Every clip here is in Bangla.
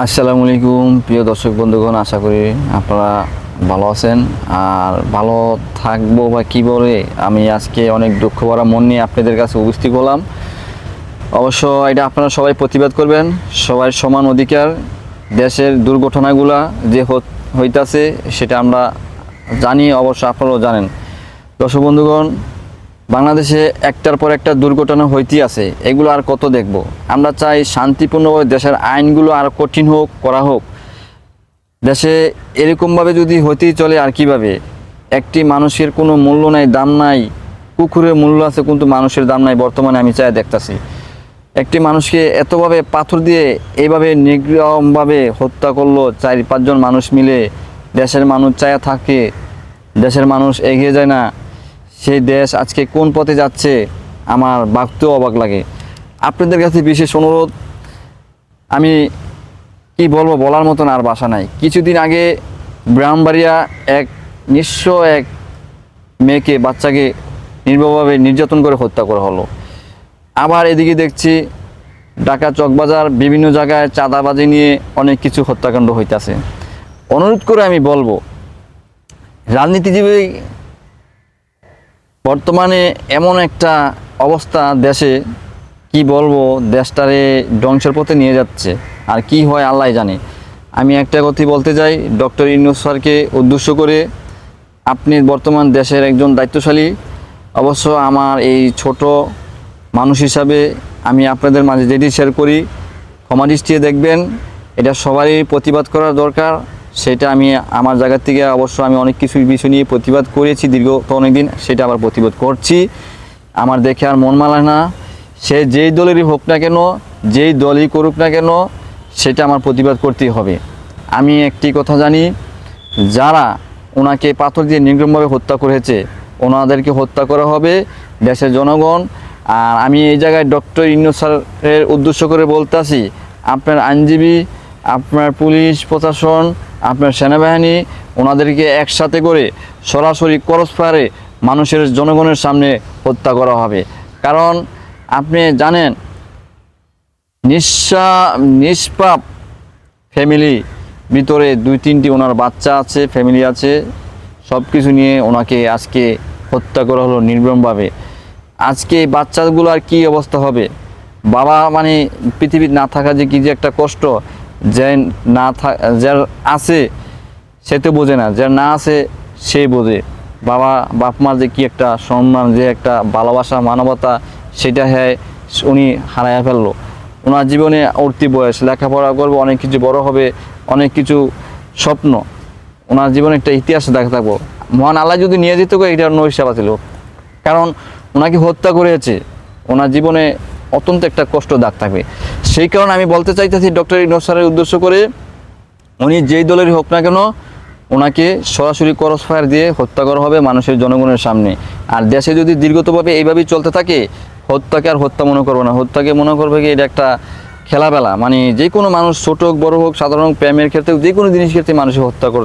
আসসালামু আলাইকুম, প্রিয় দর্শক বন্ধুগণ, আশা করি আপনারা ভালো আছেন। আর ভালো থাকব বা কী বলে, আমি আজকে অনেক দুঃখ ভরা মন নিয়ে আপনাদের কাছে উপস্থিত হলাম। অবশ্য এটা আপনারা সবাই প্রতিবাদ করবেন সবাই সমান অধিকার। দেশের দুর্ঘটনাগুলা যে হইতাছে, সেটা আমরা জানি, অবশ্য আপনারাও জানেন। দর্শক বন্ধুগণ বাংলাদেশে একটার পর একটা দুর্ঘটনা হইতেই আছে, এগুলো আর কত দেখব? আমরা চাই শান্তিপূর্ণভাবে দেশের আইনগুলো আর কঠিন হোক করা হোক। দেশে এরকমভাবে যদি হতেই চলে, আর কীভাবে? একটি মানুষের কোনো মূল্য নাই, দাম নাই, কুকুরের মূল্য আছে কিন্তু মানুষের দাম নাই, বর্তমানে আমি চাই দেখতাছি। একটি মানুষকে এতভাবে পাথর দিয়ে এইভাবে নিগ্রহভাবে হত্যা করল চার পাঁচজন মানুষ মিলে, দেশের মানুষ চায়া থাকে, দেশের মানুষ এগিয়ে যায় না। সেই দেশ আজকে কোন পথে যাচ্ছে, আমার ভাবতেও অবাক লাগে। আপনাদের কাছে বিশেষ অনুরোধ, আমি কি বলব বলার মতন আর বাসা নাই। কিছুদিন আগে ব্রাহ্মবাড়িয়া এক নিঃস্ব এক মেয়েকে, বাচ্চাকে নির্ভরভাবে নির্যাতন করে হত্যা করা হলো। আবার এদিকে দেখছি ঢাকা চকবাজার বিভিন্ন জায়গায় চাঁদাবাজি নিয়ে অনেক কিছু হত্যাকাণ্ড হইতাছে। অনুরোধ করে আমি বলব, রাজনীতিজীবী বর্তমানে এমন একটা অবস্থা দেশে, কি বলব, দেশটারে ধ্বংসের পথে নিয়ে যাচ্ছে। আর কি হয় আল্লাহ জানে। আমি একটা কথাই বলতে চাই, ডক্টর ইউনুস স্যারকে উদ্দেশ্য করে, আপনি বর্তমান দেশের একজন দায়িত্বশালী। অবশ্য আমার এই ছোট মানুষ হিসাবে আমি আপনাদের মাঝে যেটি শেয়ার করি, ক্ষমা দৃষ্টিতে দেখবেন, এটা সবারই প্রতিবাদ করার দরকার। সেটা আমি আমার জায়গা থেকে অবশ্য আমি অনেক কিছু বিষয় নিয়ে প্রতিবাদ করেছি দীর্ঘ তো অনেকদিন, সেটা আবার প্রতিবাদ করছি। আমার দেখে আর মন মালায় না। সে যেই দলেরই হোক না কেন, যেই দলই করুক না কেন, সেটা আমার প্রতিবাদ করতেই হবে। আমি একটি কথা জানি, যারা ওনাকে পাথর দিয়ে নির্মমভাবে হত্যা করেছে, ওনাদেরকে হত্যা করা হবে দেশের জনগণ। আর আমি এই জায়গায় ডক্টর ইন্নু স্যারের উদ্দেশ্য করে বলতে আসি আপনার আইনজীবী, আপনার পুলিশ প্রশাসন আপনার সেনাবাহিনী ওনাদেরকে একসাথে করে সরাসরি করস ফায়ারে মানুষের জনগণের সামনে হত্যা করা হবে। কারণ আপনি জানেন, নিঃসা, নিষ্পাপ ফ্যামিলি ভিতরে দুই তিনটি ওনার বাচ্চা আছে ফ্যামিলি আছে সব কিছু নিয়ে ওনাকে আজকে হত্যা করা হলো নির্মমভাবে। আজকে এই বাচ্চাগুলোর কী অবস্থা হবে? বাবা মানে পৃথিবীর না থাকা যে কী যে একটা কষ্ট যে না থাক যার আছে, সে তো বোঝে না। যার না আছে, সে বোঝে। বাবা, বাপ মার যে কি একটা সম্মান, যে একটা ভালোবাসা, মানবতা, সেটা হ্যাঁ উনি হারাইয়া ফেলল। ওনার জীবনে উঠতি বয়স। লেখাপড়া করব, অনেক কিছু বড় হবে, অনেক কিছু স্বপ্ন। ওনার জীবনে একটা ইতিহাস দেখা থাকব। মহান আল্লাহ যদি নিয়ে যেত এটা অন্য হিসাব ছিল কারণ ওনাকে হত্যা করেছে। ওনার জীবনে অত্যন্ত একটা কষ্ট দাগ থাকবে। সেই কারণে আমি বলতে চাইতেছি ডক্টর ইনোজ স্যারের উদ্দেশ্য করে, উনি যেই দলেরই হোক না কেন ওনাকে সরাসরি করস ফায়ার দিয়ে হত্যা করা হবে মানুষের জনগণের সামনে। আর দেশে যদি দীর্ঘতভাবে এইভাবেই চলতে থাকে, হত্যাকে আর হত্যা মনে করবে না। হত্যাকে মনে করবে কি এটা একটা খেলাবেলা মানে যে কোনো মানুষ ছোট হোক, বড় হোক, সাধারণ প্রেমের ক্ষেত্রে যে কোনো জিনিস ক্ষেত্রে মানুষ হত্যা কর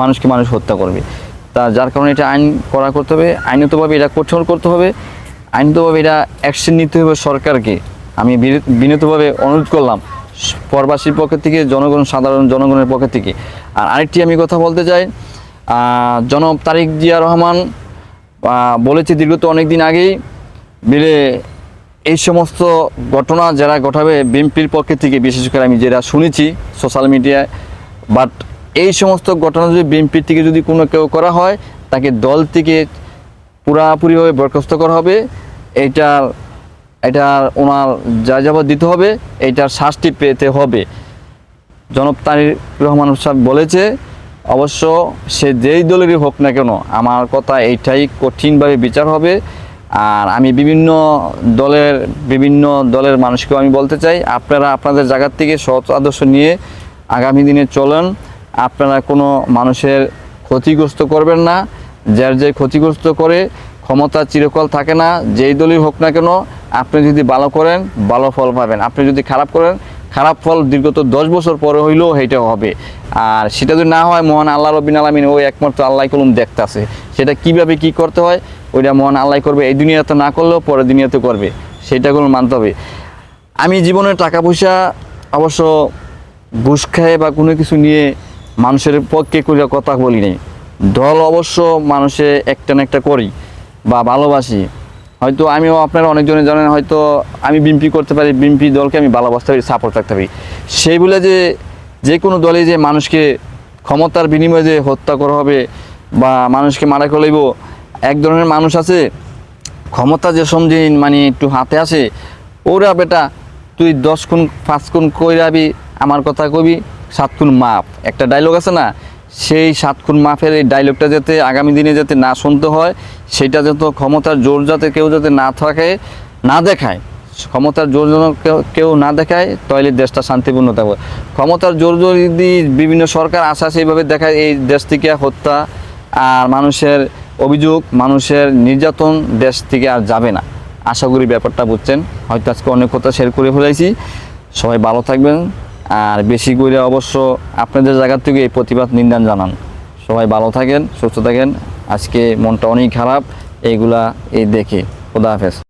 মানুষকে মানুষ হত্যা করবে। তা যার কারণে এটা আইন করা করতে হবে। আইনতভাবে এটা কঠোর করতে হবে। আইনতভাবে এটা অ্যাকশন নিতে হবে সরকারকে। আমি বিনীত- বিনীতভাবে অনুরোধ করলাম প্রবাসীর পক্ষ থেকে, জনগণ, সাধারণ জনগণের পক্ষ থেকে। আর আরেকটি আমি কথা বলতে চাই জনাব তারিক জিয়া রহমান বলেছে দীর্ঘত অনেক দিন আগেই, বিলে এই সমস্ত ঘটনা যারা ঘটাবে বিএনপির পক্ষে থেকে, বিশেষ করে আমি যেটা শুনেছি সোশ্যাল মিডিয়ায়, বাট এই সমস্ত ঘটনা যদি বিএনপির থেকে যদি কোনো কেউ করা হয়, তাকে দল থেকে পুরাপুরিভাবে বরখাস্ত করা হবে। এইটার এটার ওনার যা যাবত দিতে হবে, এইটার শাস্তি পেতে হবে। জনব তারিক রহমান সাহেব বলেছে, অবশ্য সে যেই দলেরই হোক না কেন, আমার কথা এইটাই কঠিনভাবে বিচার হবে। আর আমি বিভিন্ন দলের বিভিন্ন দলের মানুষকেও আমি বলতে চাই, আপনারা আপনাদের জায়গার থেকে সৎ আদর্শ নিয়ে আগামী দিনে চলেন। আপনারা কোনো মানুষের ক্ষতিগ্রস্ত করবেন না, যার যে ক্ষতিগ্রস্ত করে ক্ষমতা চিরকাল থাকে না, যেই দলই হোক না কেন আপনি যদি ভালো করেন, ভালো ফল পাবেন। আপনি যদি খারাপ করেন, খারাপ ফল দীর্ঘত দশ বছর পরে হইলেও সেইটা হবে। আর সেটা যদি না হয়, মহান আল্লাহ রবিন আলমিন ওই একমাত্র আল্লাহ কলম দেখতে আছে সেটা কীভাবে কি করতে হয়, ওইটা মহান আল্লাহ করবে। এই দুনিয়াতে না করলেও পরের দুনিয়াতে করবে। সেটা কোনো মানতে হবে। আমি জীবনে টাকা পয়সা অবশ্য ঘুষ খায় বা কোনো কিছু নিয়ে মানুষের পক্ষে করে কথা বলি নাই। দল অবশ্য মানুষে একটা না একটা করি বা ভালোবাসি। হয়তো আমিও আপনারা অনেকজনে জানেন, হয়তো আমি বিএমপি করতে পারি, বিএমপি দলকে আমি ভালোবাসতে পারি সাপোর্ট রাখতে পারি। সেই বলে যে যে কোনো দলে যে মানুষকে ক্ষমতার বিনিময়ে যে হত্যা করা হবে বা মানুষকে মারা করে এক ধরনের মানুষ আছে, ক্ষমতা যে সমঝে মানে একটু হাতে আসে, ওরা বেটা, তুই দশ গুণ, পাঁচ গুণ কইরাবি আমার কথা কবি, সাত খুন মাপ। একটা ডায়লগ আছে না? সেই সাত খুন মাপের এই ডায়লগটা যাতে আগামী দিনে যাতে না শুনতে হয়, সেটা যত ক্ষমতার জোর যাতে কেউ যাতে না থাকে, না দেখায়, ক্ষমতার জোর যেন কেউ- কেউ না দেখায়, তাহলে দেশটা শান্তিপূর্ণ থাকবে। ক্ষমতার জোর যদি বিভিন্ন সরকার আসা সেইভাবে দেখায়, এই দেশ থেকে হত্যা আর মানুষের অভিযোগ, মানুষের নির্যাতন দেশ থেকে আর যাবে না। আশা করি ব্যাপারটা বুঝছেন। হয়তো আজকে অনেক কথা শেয়ার করে ফেলেছি সবাই ভালো থাকবেন। আর বেশি করে অবশ্য আপনাদের জায়গা থেকে এই প্রতিবাদ নিন্দান জানান। সবাই ভালো থাকেন, সুস্থ থাকেন। আজকে মনটা অনেক খারাপ, এইগুলা এই দেখে। খোদা হাফেজ।